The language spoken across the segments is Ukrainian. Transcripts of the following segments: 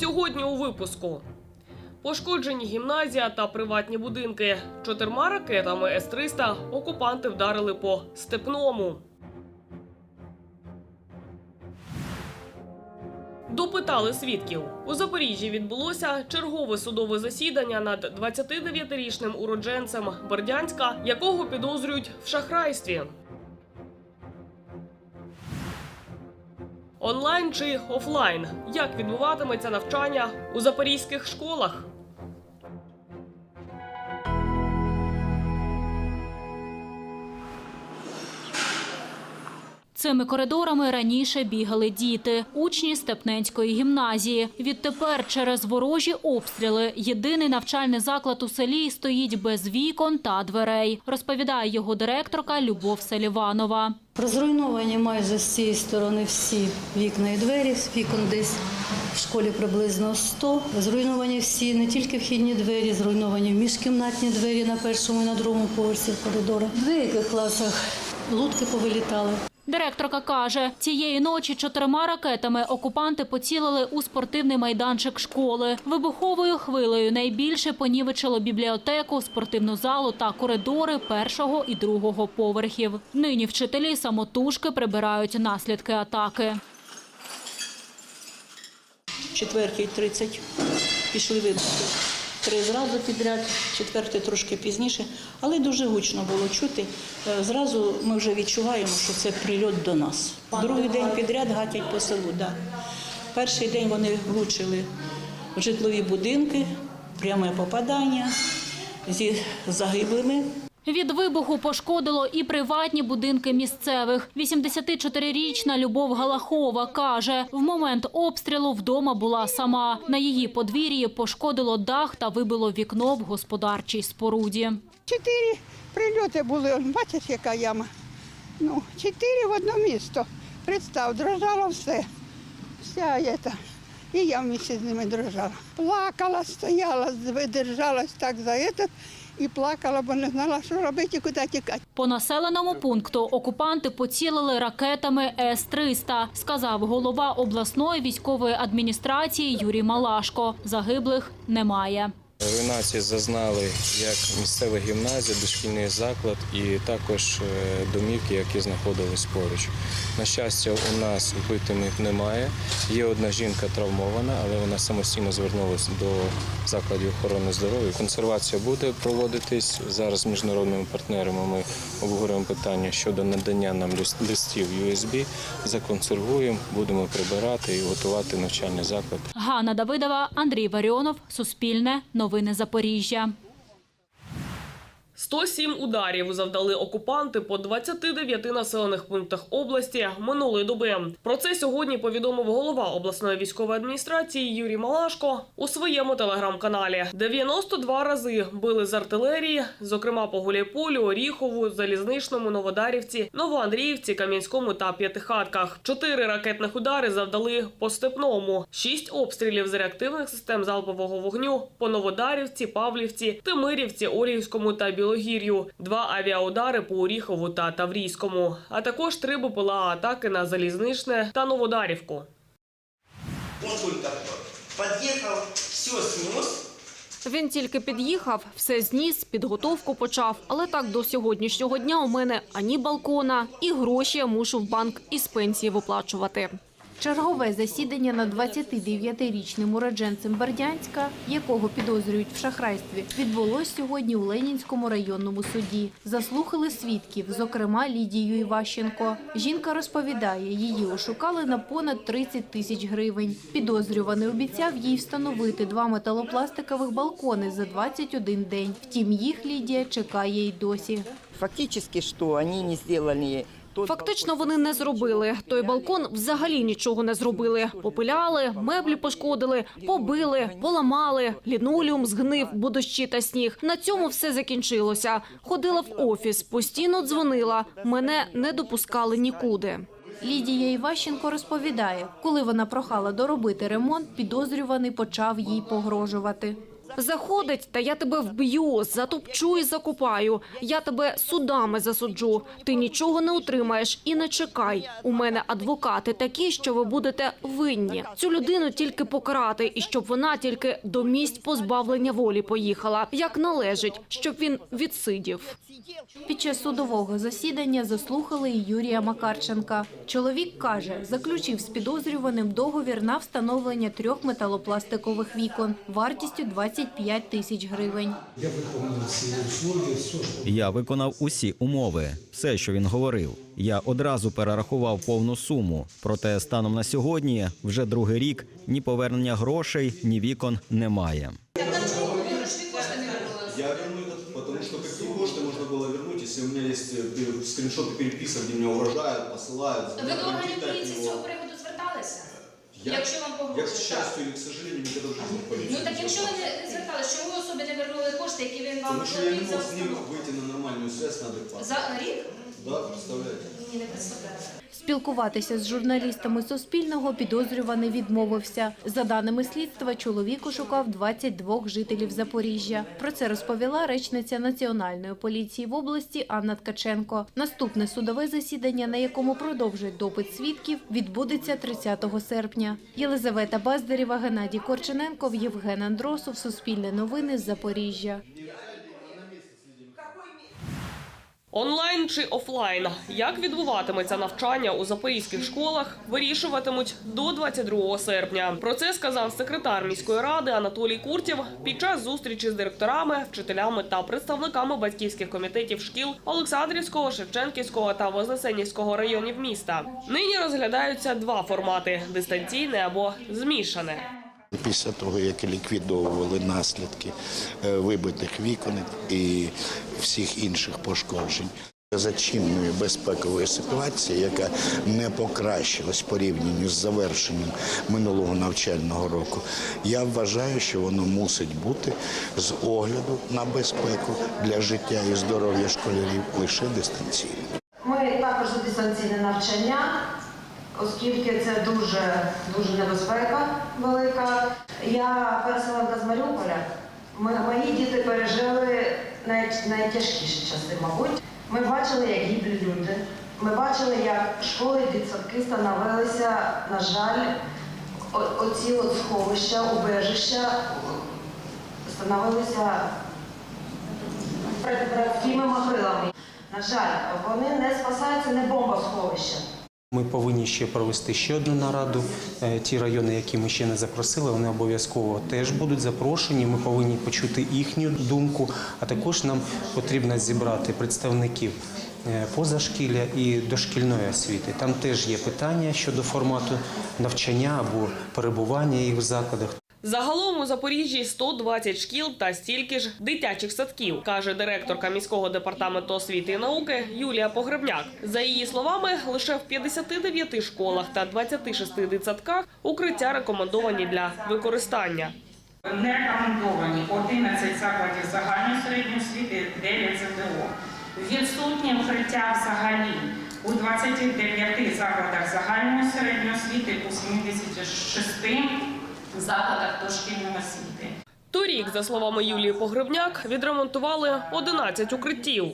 Сьогодні у випуску. Пошкоджені гімназія та приватні будинки. Чотирма ракетами С-300 окупанти вдарили по степному. Допитали свідків. У Запоріжжі відбулося чергове судове засідання над 29-річним уродженцем Бердянська, якого підозрюють в шахрайстві. Онлайн чи офлайн? Як відбуватиметься навчання у запорізьких школах? Цими коридорами раніше бігали діти, учні Степненської гімназії. Відтепер через ворожі обстріли єдиний навчальний заклад у селі стоїть без вікон та дверей, розповідає його директорка Любов Селіванова. Розруйновані майже з цієї сторони всі вікна і двері. Вікон десь в школі приблизно 100. Зруйновані всі, не тільки вхідні двері, зруйновані міжкімнатні двері на першому і на другому поверсі коридору. В деяких класах лутки повилітали. Директорка каже, цієї ночі чотирма ракетами окупанти поцілили у спортивний майданчик школи. Вибуховою хвилею найбільше понівечило бібліотеку, спортивну залу та коридори першого і другого поверхів. Нині вчителі самотужки прибирають наслідки атаки. четвертій 30 пішли вибухи. Три зразу підряд, четвертий трошки пізніше, але дуже гучно було чути. Е, Зразу ми вже відчуваємо, що це прильот до нас. Другий день підряд гатять по селу. Да. Перший день вони влучили в житлові будинки, пряме попадання зі загиблими. Від вибуху пошкодило і приватні будинки місцевих. 84-річна Любов Галахова каже, в момент обстрілу вдома була сама. На її подвір'ї пошкодило дах та вибило вікно в господарчій споруді. Чотири прильоти були, бачиш, яка яма. Ну, чотири в одно місто. Представ, дрожало все. Вся ета. І я вместе з ними дрожала. Плакала, стояла, держалась так за этот і плакала, бо не знала, що робити і куди тікати. По населеному пункту окупанти поцілили ракетами С-300, сказав голова обласної військової адміністрації Юрій Малашко. Загиблих немає. Руйнації зазнали як місцева гімназія, дошкільний заклад і також е, домівки, які знаходились поруч. На щастя, у нас вбитих немає. Є одна жінка травмована, але вона самостійно звернулася до закладів охорони здоров'я. Консервація буде проводитись зараз з міжнародними партнерами. Ми обговорюємо питання щодо надання нам лист- листів USB. Законсервуємо, будемо прибирати і готувати навчальний заклад Ганна Давидова, Андрій Варіонов, Суспільне, Новини Запоріжжя. 107 ударів завдали окупанти по 29 населених пунктах області минулої доби. Про це сьогодні повідомив голова обласної військової адміністрації Юрій Малашко у своєму телеграм-каналі. 92 рази били з артилерії, зокрема по Гуляйполю, Оріхову, Залізничному, Новодарівці, Новоандріївці, Кам'янському та П'ятихатках. Чотири ракетних удари завдали по Степному, шість обстрілів з реактивних систем залпового вогню по Новодарівці, Павлівці, Тимирівці, Орігівському та Білогір'ю, два авіаудари по Оріхову та Таврійському, а також три БПЛА атаки на Залізничне та Новодарівку. Только все снес, Він тільки під'їхав, все зніс, підготовку почав. Але так до сьогоднішнього дня у мене ані балкона, і гроші я мушу в банк із пенсії виплачувати. Чергове засідання над 29-річним уродженцем Бердянська, якого підозрюють в шахрайстві, відбулось сьогодні у Ленінському районному суді. Заслухали свідків, зокрема Лідію Іващенко. Жінка розповідає, її ошукали на понад 30 тисяч гривень. Підозрюваний обіцяв їй встановити два металопластикових балкони за 21 день. Втім, їх Лідія чекає й досі. Фактически что они не тот Фактично вони не зробили. Той балкон взагалі нічого не зробили. Попиляли, меблі пошкодили, побили, поламали, лінолеум згнив, бо дощі та сніг. На цьому все закінчилося. Ходила в офіс, постійно дзвонила. Мене не допускали нікуди. Лідія Іващенко розповідає, коли вона прохала доробити ремонт, підозрюваний почав їй погрожувати. Заходить, та я тебе вб'ю, затопчу і закопаю. Я тебе судами засуджу. Ти нічого не отримаєш і не чекай. У мене адвокати такі, що ви будете винні. Цю людину тільки покарати, і щоб вона тільки до місць позбавлення волі поїхала, як належить, щоб він відсидів. Під час судового засідання заслухали і Юрія Макарченка. Чоловік каже, заключив з підозрюваним договір на встановлення трьох металопластикових вікон вартістю 25 тисяч гривень. Я виконав усі умови, все, що він говорив. Я одразу перерахував повну суму. Проте станом на сьогодні, вже другий рік, ні повернення грошей, ні вікон немає. Я верну этот, потому что какие кошты можно было вернуть, если у меня есть э, скриншоты переписок, где меня угрожают, посылают. Ви до органів звонят, поліції з него. цього приводу зверталися? Я, Якщо вам я, к погрожують? счастью или к сожалению, никогда в жизни в полицию Ну так якщо ви не не зверталися, чому ви особі не вернули кошти, які він вам Потому что я не платив за мог с ним установку? выйти на нормальную связь, на адекватную. За рік? Да, представляете? Ні, не представляю. Спілкуватися з журналістами Суспільного підозрюваний відмовився. За даними слідства, чоловік ошукав 22 жителів Запоріжжя. Про це розповіла речниця Національної поліції в області Анна Ткаченко. Наступне судове засідання, на якому продовжать допит свідків, відбудеться 30 серпня. Єлизавета Баздарєва, Геннадій Корчененков, Євген Андросов, Суспільне новини Запоріжжя. Онлайн чи офлайн? Як відбуватиметься навчання у запорізьких школах, вирішуватимуть до 22 серпня. Про це сказав секретар міської ради Анатолій Куртів під час зустрічі з директорами, вчителями та представниками батьківських комітетів шкіл Олександрівського, Шевченківського та Вознесенівського районів міста. Нині розглядаються два формати: дистанційне або змішане. Після того, як ліквідовували наслідки е, вибитих вікон і всіх інших пошкоджень. За чинною безпековою ситуацією, яка не покращилась порівнянню з завершенням минулого навчального року, я вважаю, що воно мусить бути з огляду на безпеку для життя і здоров'я школярів лише дистанційно. Ми також за дистанційне навчання, оскільки це дуже, дуже небезпека велика. Я переселенка з Маріуполя. Мої діти пережили най, найтяжкіші часи, мабуть. Ми бачили, як гиблі люди. Ми бачили, як школи і дитсадки становилися, на жаль, оці от сховища, убежища становилися братськими могилами. На жаль, вони не спасаються, не бомбосховища. Ми повинні ще провести ще одну нараду. Е, Ті райони, які ми ще не запросили, вони обов'язково теж будуть запрошені. Ми повинні почути їхню думку. А також нам потрібно зібрати представників е, позашкілля і дошкільної освіти. Там теж є питання щодо формату навчання або перебування їх в закладах. Загалом у Запоріжжі 120 шкіл та стільки ж дитячих садків, каже директорка міського департаменту освіти і науки Юлія Погребняк. За її словами, лише в 59 школах та 26 дитсадках укриття рекомендовані для використання. Не рекомендовані 11 закладів загальної середньої освіти, 9 ЗДО. Відсутні укриття взагалі у 29 закладах загальної середньої освіти, у 76 закладах дошкільної освіти. Торік, за словами Юлії Погребняк, відремонтували 11 укриттів.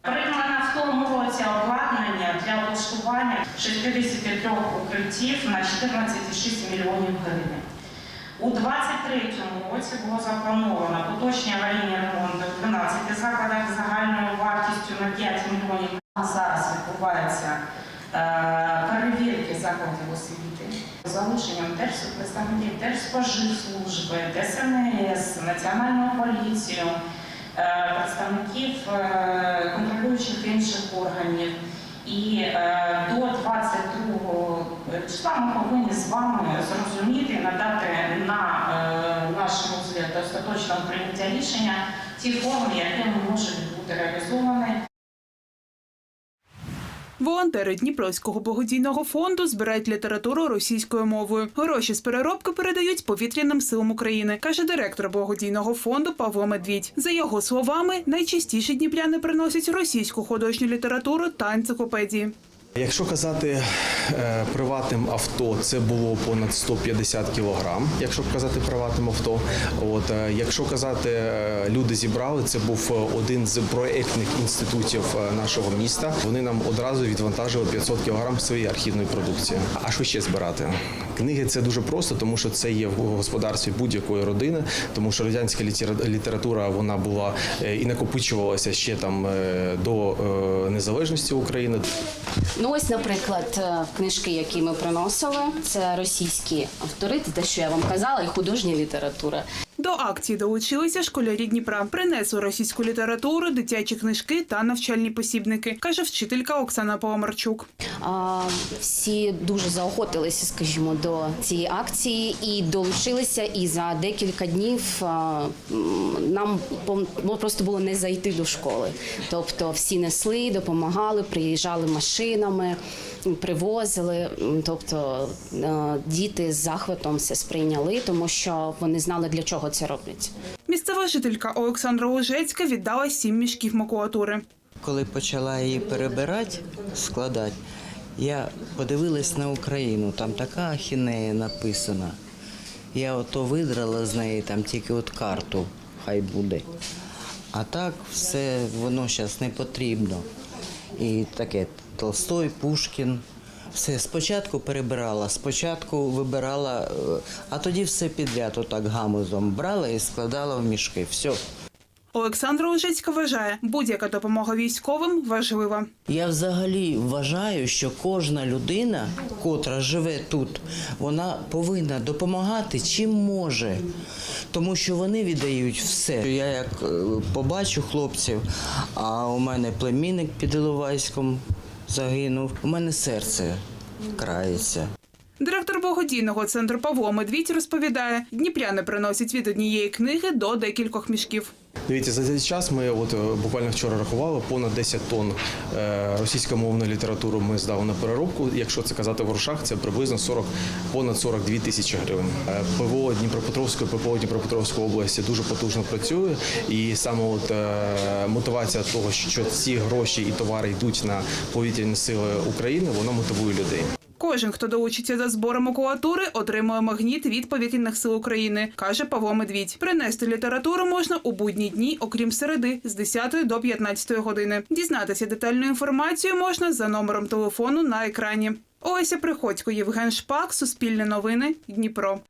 Придбано в тому році обладнання для облаштування 63 укриттів на 14,6 мільйонів гривень. У 23-му році було заплановано поточні аварійні ремонти в 12 закладах загальною вартістю на 5 мільйонів. Зараз відбуваються е, перевірки закладів освіти. Залученням представників Держспоживслужби, ДСНС, Національної поліції, е, представників е, контролюючих інших органів. І е, до 22 числа ми повинні з вами зрозуміти надати на наш розгляд остаточного прийняття рішення ті форми, якими можуть бути реалізовані. Волонтери Дніпровського благодійного фонду збирають літературу російською мовою. Гроші з переробки передають повітряним силам України, каже директор благодійного фонду Павло Медвідь. За його словами, найчастіше дніпляни приносять російську художню літературу та енциклопедії. Якщо казати е, приватним авто, це було понад 150 кілограм. Якщо казати приватним авто, от е, якщо казати е, люди зібрали, це був один з проектних інститутів нашого міста. Вони нам одразу відвантажили 500 кілограм своєї архівної продукції. А що ще збирати? Книги це дуже просто, тому що це є в господарстві будь-якої родини, тому що радянська літера- література вона була і накопичувалася ще там до незалежності України. Ну ось, наприклад, е, книжки, які ми приносили, це російські автори, те, що я вам казала, і художня література. До акції долучилися школярі Дніпра. Принесли російську літературу, дитячі книжки та навчальні посібники, каже вчителька Оксана Паламарчук. Всі дуже заохотилися, скажімо, до цієї акції і долучилися. І за декілька днів нам ну, просто було не зайти до школи. Тобто всі несли, допомагали, приїжджали машинами, привозили. Тобто діти з захватом все сприйняли, тому що вони знали, для чого це роблять. Місцева жителька Олександра Лужецька віддала сім мішків макулатури. Коли почала її перебирати, складати, я подивилась на Україну, там така ахінея написана. Я ото видрала з неї там тільки от карту, хай буде. А так все воно зараз не потрібно. І таке Толстой, Пушкін. Все спочатку перебирала, спочатку вибирала, е, а тоді все підряд, отак гамузом брала і складала в мішки. Все. Олександра Лужецька вважає, будь-яка допомога військовим важлива. Я взагалі вважаю, що кожна людина, котра живе тут, вона повинна допомагати чим може, тому що вони віддають все. Я як е, побачу хлопців, а у мене племінник під Іловайськом загинув, у мене серце крається. Директор благодійного центру Павло Медвідь розповідає, дніпряни приносять від однієї книги до декількох мішків. Дивіться, за цей час ми от е, буквально вчора рахували понад 10 тонн е, російськомовної літератури ми здали на переробку. Якщо це казати в грошах, це приблизно 40, понад 42 тисячі гривень. Е, ПВО Дніпропетровської, ППО Дніпропетровської області дуже потужно працює, і саме от мотивація того, що ці гроші і товари йдуть на повітряні сили України, воно мотивує людей. Кожен, хто долучиться до збору макулатури, отримує магніт від повітряних сил України, каже Павло Медвідь. Принести літературу можна у будні дні, окрім середи, з 10 до 15 години. Дізнатися детальну інформацію можна за номером телефону на екрані. Олеся Приходько, Євген Шпак, Суспільне новини, Дніпро.